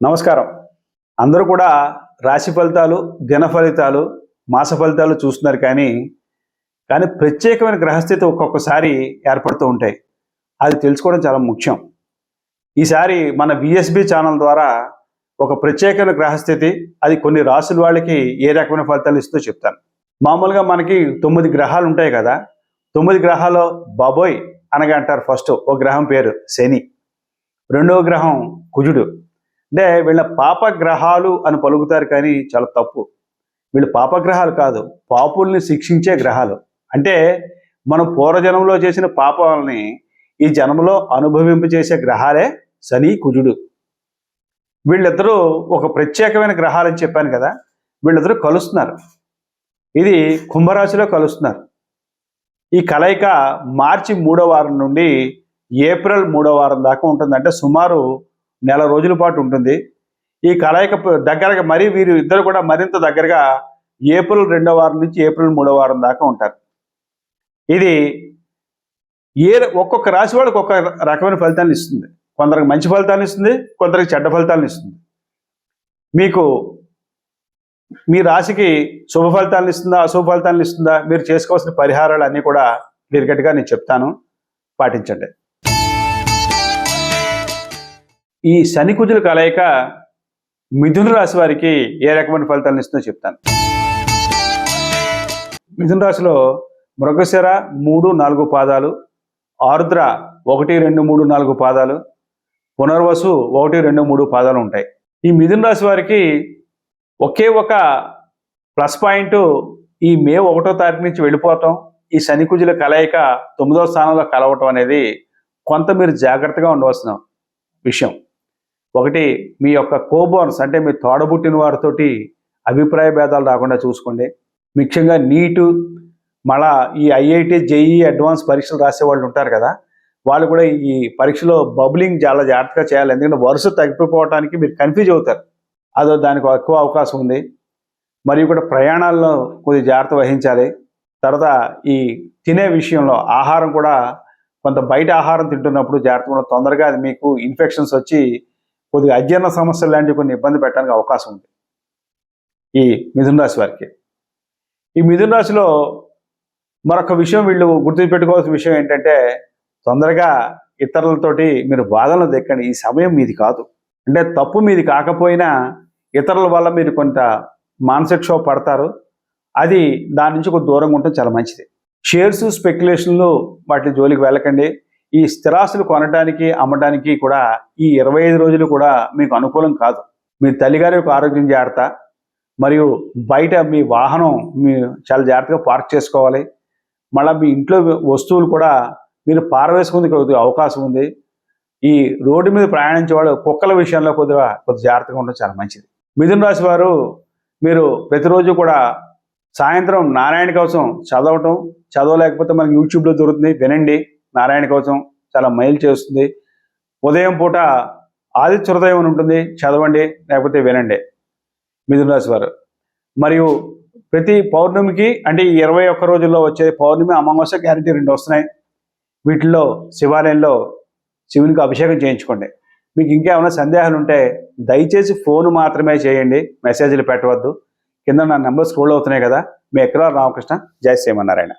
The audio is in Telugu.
నమస్కారం. అందరూ కూడా రాశి ఫలితాలు దిన ఫలితాలు మాస ఫలితాలు చూస్తున్నారు కానీ కానీ ప్రత్యేకమైన గ్రహస్థితి ఒక్కొక్కసారి ఏర్పడుతూ ఉంటాయి. అది తెలుసుకోవడం చాలా ముఖ్యం. ఈసారి మన విఎస్బి ఛానల్ ద్వారా ఒక ప్రత్యేకమైన గ్రహస్థితి అది కొన్ని రాసుల వాళ్ళకి ఏ రకమైన ఫలితాలు ఇస్తుందో చెప్తాను. మామూలుగా మనకి తొమ్మిది గ్రహాలు ఉంటాయి కదా తొమ్మిది గ్రహాలు బాబోయ్ అనగా అంటారు ఫస్ట్ ఒక గ్రహం పేరు శని రెండవ గ్రహం కుజుడు అంటే వీళ్ళ పాపగ్రహాలు అని పలుకుతారు కానీ చాలా తప్పు. వీళ్ళు పాపగ్రహాలు కాదు పాపుల్ని శిక్షించే గ్రహాలు. అంటే మనం పూర్వజన్మలో చేసిన పాపాలని ఈ జన్మలో అనుభవింపచేసే గ్రహాలే శని కుజుడు. వీళ్ళిద్దరూ ఒక ప్రత్యేకమైన గ్రహాలని చెప్పాను కదా వీళ్ళిద్దరూ కలుస్తున్నారు. ఇది కుంభరాశిలో కలుస్తున్నారు. ఈ కలయిక మార్చి మూడో వారం నుండి ఏప్రిల్ మూడో వారం దాకా ఉంటుంది అంటే సుమారు నెల రోజుల పాటు ఉంటుంది. ఈ కలయిక దగ్గరగా మరీ వీరు ఇద్దరు కూడా మరింత దగ్గరగా ఏప్రిల్ రెండో వారం నుంచి ఏప్రిల్ మూడో వారం దాకా ఉంటారు. ఇది ఏ ఒక్కొక్క రాశి వాళ్ళకి ఒక్కొక్క రకమైన ఫలితాన్ని ఇస్తుంది. కొందరికి మంచి ఫలితాన్ని ఇస్తుంది కొందరికి చెడ్డ ఫలితాలను ఇస్తుంది. మీకు మీ రాశికి శుభ ఫలితాలను ఇస్తుందా అశుభ ఫలితాలను ఇస్తుందా మీరు చేసుకోవాల్సిన పరిహారాలు అన్నీ కూడా క్లియర్కట్గా నేను చెప్తాను. పాటించండి. ఈ శని కుజుల కలయిక మిథున రాశి వారికి ఏ రకమైన ఫలితాలను ఇస్తుందో చెప్తాను. మిథున రాశిలో మృగశిర మూడు నాలుగు పాదాలు ఆరుద్ర ఒకటి రెండు మూడు నాలుగు పాదాలు పునర్వసు ఒకటి రెండు మూడు పాదాలు ఉంటాయి. ఈ మిథున రాశి వారికి ఒకే ఒక ప్లస్ పాయింట్ ఈ మే ఒకటో తారీఖు నుంచి వెళ్ళిపోవటం ఈ శని కుజుల కలయిక తొమ్మిదవ స్థానంలో కలవటం అనేది కొంత మీరు జాగ్రత్తగా ఉండవలసిన విషయం. ఒకటి మీ యొక్క కోబోన్స్ అంటే మీ తోడబుట్టిన వారితోటి అభిప్రాయ భేదాలు రాకుండా చూసుకోండి. ముఖ్యంగా నీటు మళ్ళా ఈ ఐఐటి జేఈ అడ్వాన్స్ పరీక్షలు రాసే వాళ్ళు ఉంటారు కదా వాళ్ళు కూడా ఈ పరీక్షలో బబ్లింగ్ చాలా జాగ్రత్తగా చేయాలి. ఎందుకంటే వరుస తగ్గిపోవడానికి మీరు కన్ఫ్యూజ్ అవుతారు. అదో దానికి ఎక్కువ అవకాశం ఉంది. మరియు కూడా ప్రయాణాల్లో కొద్ది జాగ్రత్త వహించాలి. తర్వాత ఈ తినే విషయంలో ఆహారం కూడా కొంత బయట ఆహారం తింటున్నప్పుడు జాగ్రత్త తొందరగా అది మీకు ఇన్ఫెక్షన్స్ వచ్చి కొద్దిగా అజీర్ణ సమస్యలు లాంటివి కొన్ని ఇబ్బంది పెట్టడానికి అవకాశం ఉంది. ఈ మిథున రాశి వారికి. ఈ మిథున రాశిలో మరొక విషయం వీళ్ళు గుర్తుపెట్టుకోవాల్సిన విషయం ఏంటంటే తొందరగా ఇతరులతోటి మీరు బాధలను దెక్కండి ఈ సమయం మీది కాదు. అంటే తప్పు మీది కాకపోయినా ఇతరుల వల్ల మీరు కొంత మానసిక క్షోభ పడతారు. అది దాని నుంచి కొంత దూరంగా ఉండటం చాలా మంచిది. షేర్స్ స్పెక్యులేషన్లు వాటి జోలికి వెళ్ళకండి. ఈ స్థిరాస్తులు కొనడానికి అమ్మడానికి కూడా ఈ ఇరవై ఐదు రోజులు కూడా మీకు అనుకూలం కాదు. మీ తల్లిగారి యొక్క ఆరోగ్యం జాగ్రత్త. మరియు బయట మీ వాహనం మీ చాలా జాగ్రత్తగా పార్క్ చేసుకోవాలి. మళ్ళీ మీ ఇంట్లో వస్తువులు కూడా మీరు పారవేసుకుందుకు కొద్దిగా అవకాశం ఉంది. ఈ రోడ్డు మీద ప్రయాణించే వాళ్ళు కుక్కల విషయంలో కొద్దిగా కొద్దిగా జాగ్రత్తగా ఉండడం చాలా మంచిది. మిథున రాశి వారు మీరు ప్రతిరోజు కూడా సాయంత్రం నారాయణ కోసం చదవటం చదవలేకపోతే మనకి యూట్యూబ్లో దొరుకుతుంది వినండి. నారాయణ కోసం చాలా మైల్ చేస్తుంది. ఉదయం పూట ఆదిత్య హృదయం అని ఉంటుంది. చదవండి లేకపోతే వినండి. మిథున రాశి వారు. మరియు ప్రతి పౌర్ణమికి అంటే ఈ ఇరవై ఒక్క రోజుల్లో వచ్చే పౌర్ణమి అమావాస్య గ్యారంటీ రెండు వస్తున్నాయి. వీటిల్లో శివాలయంలో శివునికి అభిషేకం చేయించుకోండి. మీకు ఇంకేమైనా సందేహాలు ఉంటే దయచేసి ఫోన్ మాత్రమే చేయండి. మెసేజ్లు పెట్టవద్దు. కింద నా నెంబర్ స్క్రోల్ అవుతున్నాయి కదా. మీ ఎక్కడ? రామకృష్ణ. జై శ్రీమన్నారాయణ.